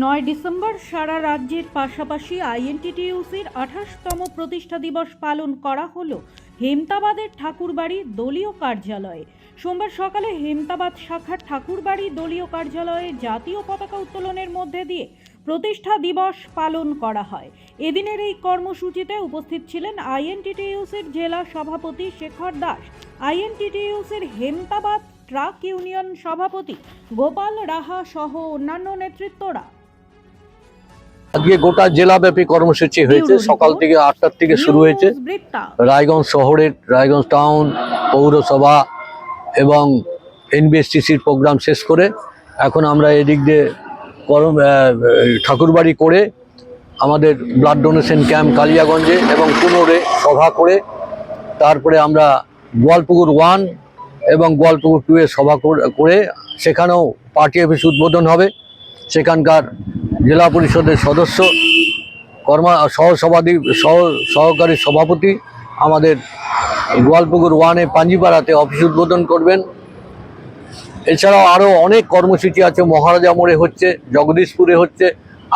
নয় ডিসেম্বর সারা রাজ্যের পাশাপাশি আইএনটিটিইউসির আঠাশতম প্রতিষ্ঠা দিবস পালন করা হলো হেমতাবাদের ঠাকুরবাড়ি দলীয় কার্যালয়ে। সোমবার সকালে হেমতাবাদ শাখার ঠাকুরবাড়ি দলীয় কার্যালয়ে জাতীয় পতাকা উত্তোলনের মধ্যে দিয়ে প্রতিষ্ঠা দিবস পালন করা হয়। এদিনের এই কর্মসূচিতে উপস্থিত ছিলেন আইএনটিটিইউসির জেলা সভাপতি শেখর দাস আইএনটিটিইউসির হেমতাবাদ ট্রাক ইউনিয়ন সভাপতি গোপাল রাহা সহ অন্যান্য নেতৃত্বরা। আজকে গোটা জেলাব্যাপী কর্মসূচি হয়েছে। সকাল থেকে আটটার থেকে শুরু হয়েছে। রায়গঞ্জ শহরের রায়গঞ্জ টাউন পৌরসভা এবং এনবিএসটিসির প্রোগ্রাম শেষ করে এখন আমরা এদিক দিয়ে করম ঠাকুরবাড়ি করে আমাদের ব্লাড ডোনেশন ক্যাম্প কালিয়াগঞ্জে এবং পুনরে সভা করে তারপরে আমরা গোয়ালপুকুর ওয়ান এবং গোয়ালপুকুর টু এ সভা কর- করে সেখানেও পার্টি অফিস উদ্বোধন হবে। সেখানকার জেলা পরিষদের সদস্য, কর্মা সহসভাধি সহ, সহকারী সভাপতি আমাদের গোয়ালপুকুর ওয়ানে পাঞ্জিপাড়াতে অফিস উদ্বোধন করবেন। এছাড়াও আরও অনেক কর্মসূচি আছে, মহারাজা মোড়ে হচ্ছে, জগদীশপুরে হচ্ছে,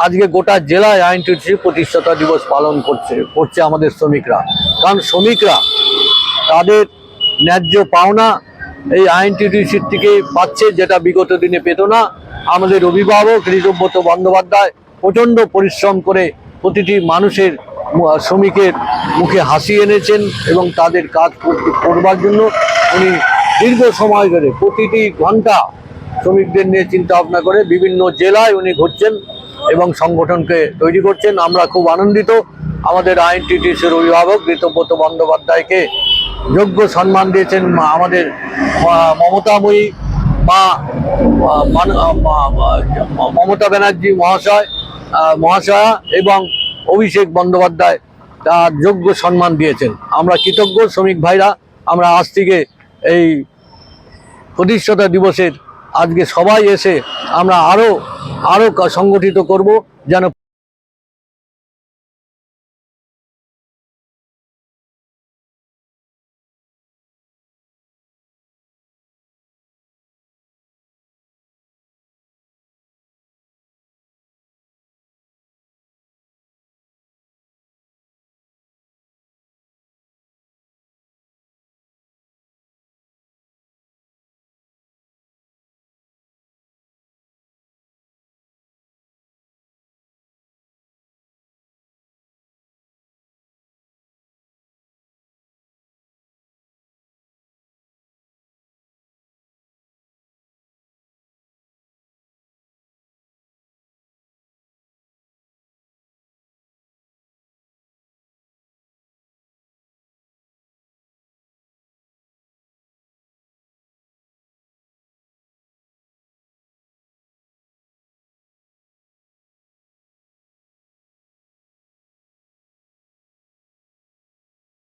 আজকে গোটা জেলায় আইনটিসি প্রতিষ্ঠাতা দিবস পালন করছে করছে আমাদের শ্রমিকরা। কারণ শ্রমিকরা, তাদের ন্যায্য পাওনা এই আইনটিটিসির থেকে পাচ্ছে, যেটা বিগত দিনে পেত না। আমাদের অভিভাবক ঋতব্রত বন্দ্যোপাধ্যায় প্রচণ্ড পরিশ্রম করে প্রতিটি মানুষের শ্রমিকের মুখে হাসি এনেছেন এবং তাদের কাজ করবার জন্য উনি দীর্ঘ সময় ধরে প্রতিটি ঘণ্টা শ্রমিকদের নিয়ে চিন্তা ভাবনা করে বিভিন্ন জেলায় উনি ঘুরছেন এবং সংগঠনকে তৈরি করছেন। আমরা খুব আনন্দিত। আমাদের আইনটিটিসির অভিভাবক ঋতব্রত বন্দ্যোপাধ্যায়কে যোগ্য সম্মান দিয়েছেন। আমাদের মমতাময়ী মা- মমতা ব্যানার্জি মহাশয় মহাশয়া এবং অভিষেক বন্দ্যোপাধ্যায় তার যোগ্য সম্মান দিয়েছেন। আমরা কৃতজ্ঞ শ্রমিক ভাইরা, আমরা আজ থেকে এই প্রতিষ্ঠাতা দিবসের আজকে সবাই এসে আমরা আরও আরও সংগঠিত করব যেন